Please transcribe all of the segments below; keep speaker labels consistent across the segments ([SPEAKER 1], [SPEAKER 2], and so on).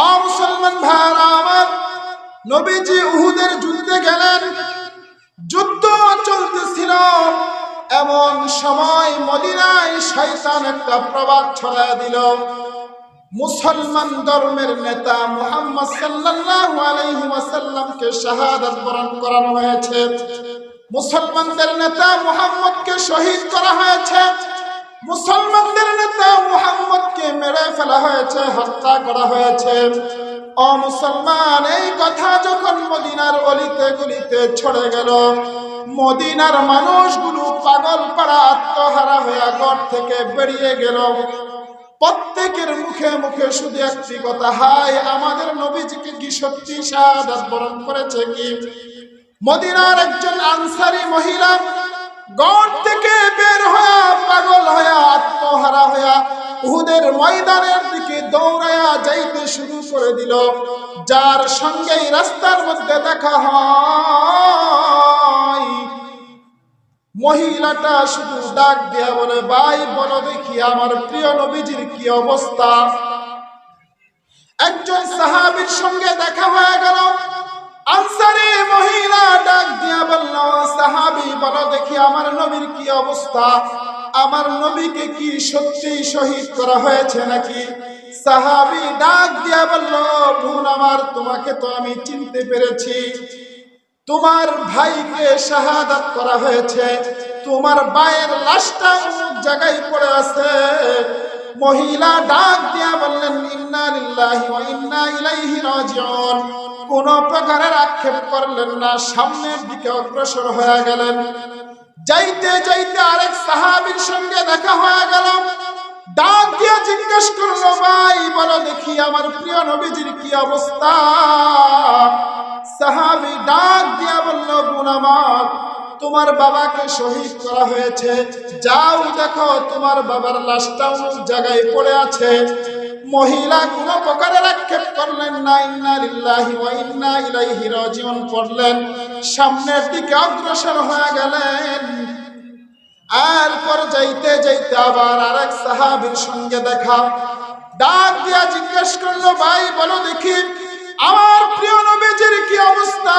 [SPEAKER 1] মুসলমান আমার নবীজি উহুদের যুদ্ধে গেলেন। যুদ্ধ চলতেছিল। এমন সময় মদিনায় শয়তান একটা প্রবাদ ছড়ায় দিল। মুসলমান ধর্মের নেতা মোহাম্মদ সাল্লাল্লাহু আলাইহি ওয়াসাল্লামকে শাহাদাত বরণ করানো হয়েছে। মুসলমানদের নেতা মুহাম্মদকে শহীদ করা হয়েছে। মুহাম্মদকে মেরে ফেলা হয়েছে, হত্যা করা হয়েছে। ও মুসলমান, এই কথা যখন মদিনার অলিতে গলিতে ছড়ে গেল, মদিনার মানুষগুলো পাগল পাড়া আত্মহারা হয়ে ঘর থেকে বেরিয়ে গেল। প্রত্যেকের মুখে মুখে শুধু একটি কথা হাই আমাদের নবীজিকে কি সত্যি শাহাদাত বরণ করেছে কি? মদিনার একজন আনসারি মহিলা গড় থেকে ময়দানের দিকে দৌড়ায়া যাইতে শুরু করে দিল। যার সঙ্গেই রাস্তার মধ্যে দেখা হয়, মহিলাটা শুধু ডাক দিয়া বলে, ভাই, বলো দেখি আমার প্রিয় নবীজির কি অবস্থা? একজন সাহাবীর সঙ্গে দেখা হয়ে গেল। আনসারি মহিলা ডাক দিয়া বলল, সাহাবি, বলো দেখি আমার নবীর কি অবস্থা? আমার নবীকে কি সত্যি শহীদ করা হয়েছে নাকি? সাহাবি ডাক দিয়া বলল, বোন আমার, তোমাকে তো আমি চিনতে পেরেছি। তোমার ভাইকে শাহাদাত করা হয়েছে। তোমার ভাইয়ের লাশটা অমুক জায়গায় পড়ে আছে। মহিলা ডাক দিয়া বললেন, ইন্না লিল্লাহি ওয়া ইন্না ইলাইহি রাজিউন। কোন প্রকারের আক্ষেপ করলেন না, সামনের দিকে অগ্রসর হয়ে গেলেন। যাইতে যাইতে আরেক সাহাবীর সঙ্গে দেখা হয়ে গেল। ডাক দিয়া জিজ্ঞেস করল, ভাই, বলো দেখি আমার প্রিয় নবীজির কি অবস্থা? সাহাবি ডাক দিয়া বলল গুনামাত তোমার বাবাকে শহীদ করা হয়েছে। যাও দেখো, তোমার বাবার লাশটা জায়গায় পড়ে আছে। মহিলা কোন প্রকারের আক্ষেপ করলেন না, ইন্না লিল্লাহি ওয়া ইন্না ইলাইহি রাজিউন পড়লেন সামনের দিকে অগ্রসর হয়ে গেলেন। আর পর যাইতে যাইতে আবার আরেক সাহাবীর সঙ্গে দেখা। ডাক দিয়া জিজ্ঞেস করল, ভাই, বলো দেখি, আমার প্রিয় নবীজির কি অবস্থা?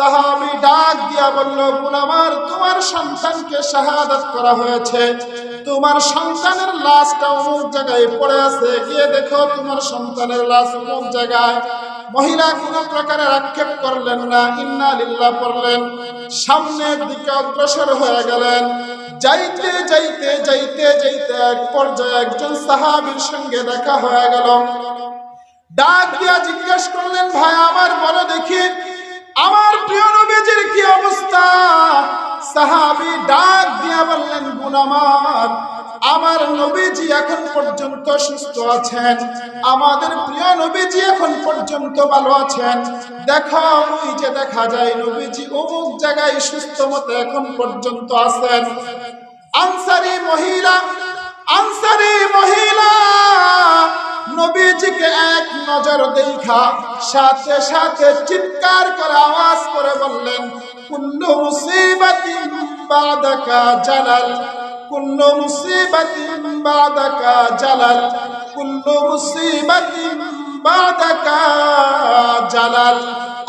[SPEAKER 1] সাহাবী ডাক দিয়া বলল আমার, তোমার সন্তানকে শাহাদাত করা হয়েছে। তোমার সন্তানের লাশটা অমুক জায়গায় পড়ে আছে। গিয়ে দেখো, তোমার সন্তানের লাশ অমুক জায়গায়। মহিলা কোন প্রকারের আক্ষেপ করলেন না, ইন্না লিল্লাহ পড়লেন। সামনের দিকে অগ্রসর হয়ে গেলেন। যাইতে যাইতে যাইতে যাইতে এক পর্যায়ে একজন সাহাবীর সঙ্গে দেখা হয়ে গেল। ডাক দিয়া জিজ্ঞেস করলেন, ভাই, আমার বলো দেখি। আমার প্রিয় নবীজির কি অবস্থা? সাহাবী ডাক দিয়া বললেন গুণ আমার আমার নবীজি এখন পর্যন্ত সুস্থ আছেন। আমাদের প্রিয় নবীজি এখন পর্যন্ত ভালো আছেন। দেখো ওই যে দেখা যায়, নবীজি অমুক জায়গায় সুস্থ মতো এখন পর্যন্ত আছেন। আনসারি মহিলা নবীজিকে এক নজর দেখা, সাথে সাথে চিৎকার করে আওয়াজ করে বললেন, কুল্লু মুসিবাতিন বাদাকা জালাল, কুল্লু মুসিবাতিন বাদাকা জালাল, কুল্লু মুসিবাতিন বাদাকা জালাল।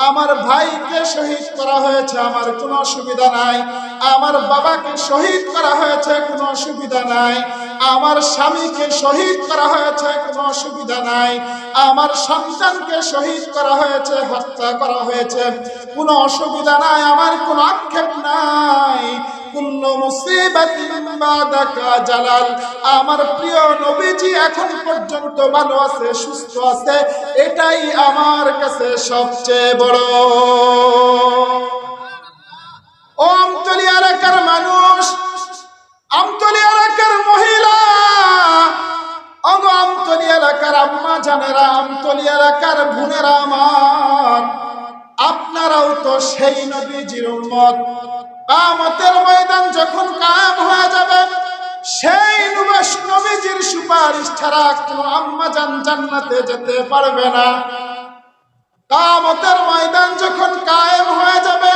[SPEAKER 1] আমার ভাইকে শহীদ করা হয়েছে, আমার কোনো অসুবিধা নাই। আমার বাবাকে শহীদ করা হয়েছে, কোনো অসুবিধা নাই। আমার স্বামীকে শহীদ করা হয়েছে, কোনো অসুবিধা নাই। আমার সন্তানকে শহীদ করা হয়েছে, হত্যা করা হয়েছে। কোনো অসুবিধা নাই, আমার কোনো আক্ষেপ নাই। আমার প্রিয় নবীজি এখন পর্যন্ত ভালো আছে, সুস্থ আছে, এটাই আমার কাছে সবচেয়ে বড়। ও আমতলি মানুষ, আমতলি আম্মা জানেরা আমতলি এলাকার বোনেরা আমার? আপনারাও তো সেই নবীজির উম্মত। কামতের ময়দান যখন কায়েম হয়ে যাবে, সেই নবেশ নবীজির সুপারিশ ছাড়া কোনো আম্মা জান জান্নাতে যেতে পারবে না। কামতের ময়দান যখন কায়েম হয়ে যাবে,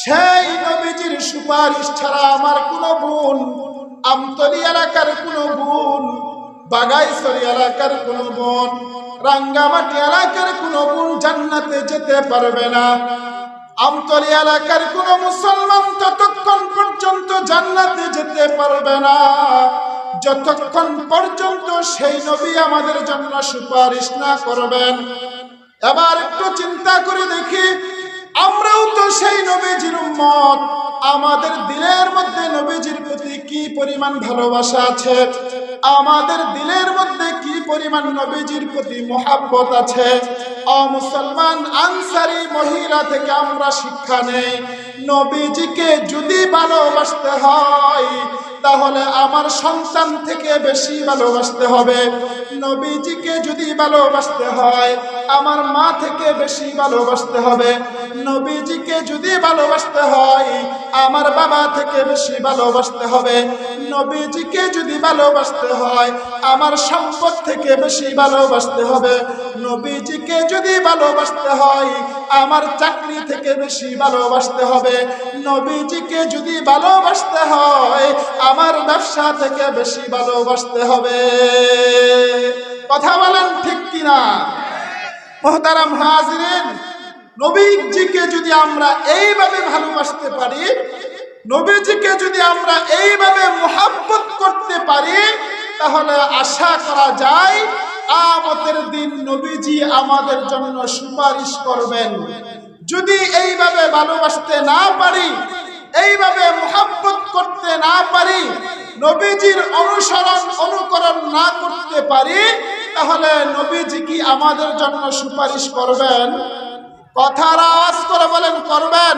[SPEAKER 1] সেই নবীজির সুপারিশ ছাড়া আমার কোনো বোন আমতলি এলাকার কোনো বোন বাগাইছড়ি এলাকার কোনো বোন, রাঙ্গামাটি এলাকার কোনো বোন জান্নাতে যেতে পারবে না। আমতলি এলাকার কোন মুসলমান ততক্ষণ পর্যন্ত জান্নাতে যেতে পারবে না, যতক্ষণ পর্যন্ত সেই নবী আমাদের জন্য সুপারিশ না করবেন। এবার একটু চিন্তা করে দেখি, আমরাও তো সেই নবীজির উম্মত। আমাদের দিলের মধ্যে নবীজির প্রতি কি পরিমাণ ভালোবাসা আছে? আমাদের দিলের মধ্যে কি পরিমাণ নবীজির প্রতি মোহাব্বত আছে? মুসলমান আনসারি মহিলা থেকে আমরা শিক্ষা নেই। নবীজিকে যদি ভালোবাসতে হয়, তাহলে আমার সন্তান থেকে বেশি ভালোবাসতে হবে। নবীজিকে যদি ভালোবাসতে হয় আমার মা থেকে বেশি ভালোবাসতে হবে। নবীজিকে যদি ভালোবাসতে হয়, আমার বাবা থেকে বেশি ভালোবাসতে হবে। নবীজিকে যদি ভালোবাসতে হয়, আমার সম্পদ থেকে বেশি ভালোবাসতে হবে। নবীজিকে যদি ভালোবাসতে হয়, আমার চাকরি থেকে বেশি ভালোবাসতে হবে। নবীজিকে যদি ভালোবাসতে হয়, আমার ব্যবসা থেকে বেশি ভালোবাসতে হবে। কথা বলেন ঠিক কিনা? মহতারাম হাজরিন, নবীজিকে যদি আমরা এইভাবে ভালোবাসতে পারি, নবীজিকে যদি আমরা এইভাবে মোহাব্বত করতে পারি, তাহলে আশা করা যায় আমতের দিন নবীজি আমাদের জন্য সুপারিশ করবেন। যদি এইভাবে ভালোবাসতে না পারি, এইভাবে মোহাব্বত করতে না পারি, নবীজির অনুসরণ, অনুকরণ না করতে পারি তাহলে নবীজি কি আমাদের জন্য সুপারিশ করবেন? কথার আওয়াজ করে বলেন করবেন।